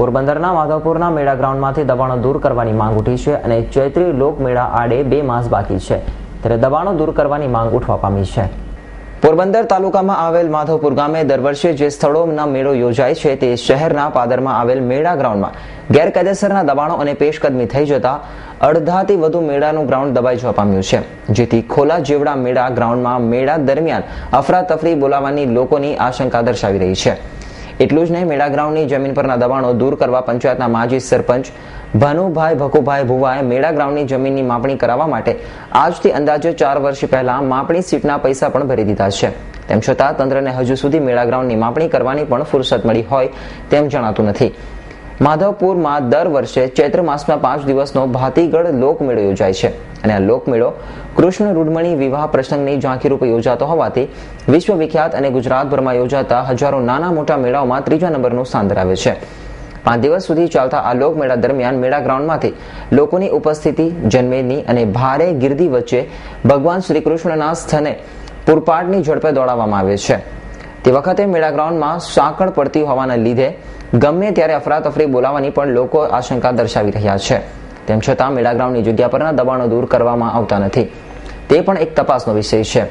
પોરબંદરના માધવપુરના મેળા ગ્રાઉન્ડમાંથી દબાણો દૂર કરવાની માંગ ઉઠી છે અને ચૈત્રી લોકમેળા આડે બે માસ બાકી છે. ત્યારે દબાણો દૂર કરવાની માંગ ઉઠવા પામી છે. પોરબંદર તાલુકામાં આવેલ માધવપુર ગામે દર વર્ષે જે સ્થળોના મેળો યોજાય છે તે શહેરના પાદરમાં આવેલ મેળા ગ્રાઉન્ડમાં ગેરકાયદેસરના દબાણો અને પેશકદમી થઈ જતા અડધાથી વધુ મેળાનું ગ્રાઉન્ડ દબાઈ જવા પામ્યું છે. જેથી ખોલા જેવડા મેળા ગ્રાઉન્ડમાં મેળા દરમિયાન અફરાતફરી બોલાવવાની લોકોની આશંકા દર્શાવી રહી છે. એટલું જ નહીં, મેળા ગ્રાઉન્ડની જમીન પરના દબાણો દૂર કરવા પંચાયતના માજી સરપંચ ભાનુભાઈ ભકુભાઈ ભુવાએ મેળા ગ્રાઉન્ડની જમીનની માપણી કરાવવા માટે આજથી અંદાજે ચાર વર્ષ પહેલા માપણી સીટના પૈસા પણ ભરી દીધા છે. તેમ છતાં તંત્રને હજુ સુધી મેળા ગ્રાઉન્ડની માપણી કરવાની પણ ફુરસત મળી હોય તેમ જણાતું નથી. માધવપુરમાં દર વર્ષે ચૈત્ર માસમાં પાંચ દિવસનો ભાતીગઢ લોકમેળો યોજાય છે. અને આ લોકમેળો કૃષ્ણ રૂડમણી વિવાહ પ્રસંગની ઝાંખી રૂપે યોજાતો હોવાથી વિશ્વ વિખ્યાત અને ગુજરાતભરમાં યોજાતા હજારો નાના મોટા મેળાઓમાં ત્રીજા નંબરનું સ્થાન ધરાવે છે. પાંચ દિવસ સુધી ચાલતા આ લોકમેળા દરમિયાન મેળા ગ્રાઉન્ડમાંથી લોકોની ઉપસ્થિતિ, જન્મેની અને ભારે ગીર્દી વચ્ચે ભગવાન શ્રી કૃષ્ણના સ્થને પૂરપાટની ઝડપે દોડાવવામાં આવે છે. તે વખતે મેળા ગ્રાઉન્ડમાં સાંકળ પડતી હોવાના લીધે ગમે ત્યારે અફરાતફરી બોલાવવાની પણ લોકો આશંકા દર્શાવી રહ્યા છે. તેમ છતાં મેળા ગ્રાઉન્ડની જગ્યા પરના દબાણો દૂર કરવામાં આવતા નથી. તે પણ એક તપાસનો વિષય છે.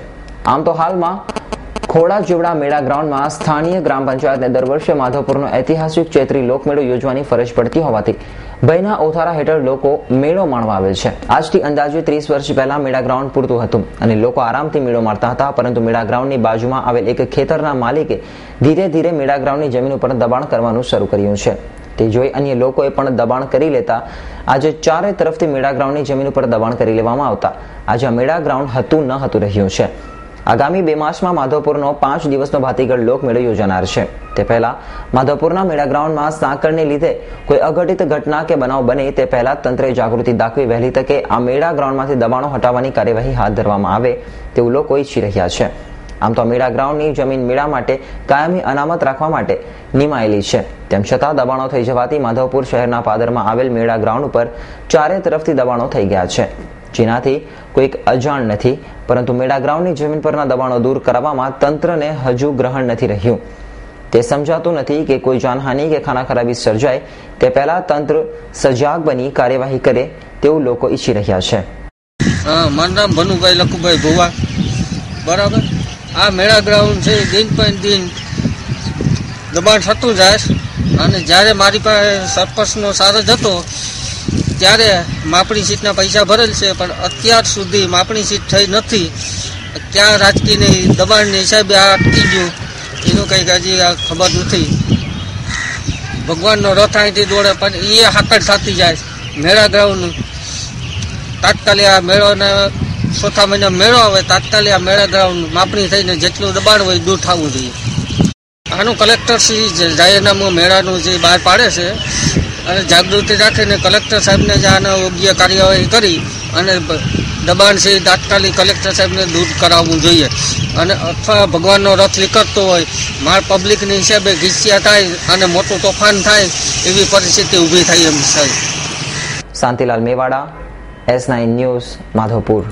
આમ તો હાલમાં ખોડા જીવડા મેળા ગ્રાઉન્ડમાં સ્થાનીય ગ્રામ પંચાયતને દર વર્ષે માધવપુરનો ઐતિહાસિક ચૈત્રી લોકમેળો યોજવાની ફરજ પડતી હોવાથી ભયના ઓથારા હેઠળ લોકો મેળો માણવા આવે છે. આજથી અંદાજે ત્રીસ વર્ષ પહેલા મેળા ગ્રાઉન્ડ પૂરતું હતું અને લોકો આરામથી મેળો મારતા હતા, પરંતુ મેળા ગ્રાઉન્ડની બાજુમાં આવેલ એક ખેતરના માલિકે ધીરે ધીરે મેળા ગ્રાઉન્ડની જમીન ઉપર દબાણ કરવાનું શરૂ કર્યું છે. તે જોઈ અન્ય લોકોએ પણ દબાણ કરી લેતા આજે ચારે તરફથી મેળા ગ્રાઉન્ડની જમીન ઉપર દબાણ કરી લેવામાં આવતા. આજે મેળા ગ્રાઉન્ડ હતું ન હતું રહ્યું છે. આગામી બે માસમાં માધવપુરનો પાંચ દિવસનો ભાતીગઢ લોકમેળો યોજાનાર છે. તે પહેલા માધવપુરના મેળા ગ્રાઉન્ડમાં સાંકળને લીધે કોઈ અઘટિત ઘટના કે બનાવ બને તે પહેલા તંત્રે જાગૃતિ દાખવી વહેલી તકે આ મેળા ગ્રાઉન્ડમાંથી દબાણો હટાવવાની કાર્યવાહી હાથ ધરવામાં આવે તેવું લોકો ઈચ્છી રહ્યા છે. આમ તો મેળા ગ્રાઉન્ડની જમીન મેળા માટે કાયમી અનામત રાખવા માટે નિમાયેલી છે. તેમ છતાં દબાણો થઈ જવાથી માધવપુર શહેરના પાદરમાં આવેલ મેળા ગ્રાઉન્ડ ઉપર ચારે તરફથી દબાણો થઈ ગયા છે. જેનાથી કોઈક અજાણ નથી, પરંતુ મેળા ગ્રાઉન્ડની જમીન પરના દબાણો દૂર કરાવવામાં તંત્રને હજુ ગ્રહણ નથી રહ્યું. તે સમજાતું નથી કે કોઈ જાનહાનિ કે ખાના ખરાબી સર્જાય, તે પહેલા તંત્ર સજાગ બની કાર્યવાહી કરે તેવું લોકો ઈચ્છી રહ્યા છે. મારું નામ ભનુભાઈ લખુભાઈ ભુવા. બરાબર? આ મેળા ગ્રાઉન્ડ છે, દિન પણ દિન દબાણ થતું જાય અને જ્યારે મારી પાસે સરપંચનો સારજ હતો ત્યારે માપણી સીટના પૈસા ભરેલ છે, પણ અત્યાર સુધી માપણી સીટ થઈ નથી. ક્યાં રાજકીય દબાણની હિસાબે આ અટકી ગયું, એનું કંઈક હજી આ ખબર નથી. ભગવાનનો રથ અહીંથી દોડે, પણ એ હાકડ થતી જાય, મેળા ગ્રાઉન્ડ તાત્કાલિક આ મેળોને ચોથા મહિના મેળો આવે, તાત્કાલિક આ મેળા ગ્રાઉન્ડ માપણી થઈને જેટલું દબાણ હોય દૂર થવું જોઈએ. આનું કલેક્ટર શ્રી જાહેરનામું મેળાનું જે બહાર પાડે છે, અને જાગૃતિ રાખીને કલેક્ટર સાહેબને જ આના યોગ્ય કાર્યવાહી કરી અને દબાણ છે તાત્કાલિક કલેક્ટર સાહેબને દૂર કરાવવું જોઈએ. અને અથવા ભગવાનનો રથ નીકળતો હોય માર પબ્લિકની હિસાબે ઘીસ્યા થાય અને મોટું તોફાન થાય, એવી પરિસ્થિતિ ઊભી થાય એમ સાહેબ. Shantilal Mewada, S nine news, Madhavpur.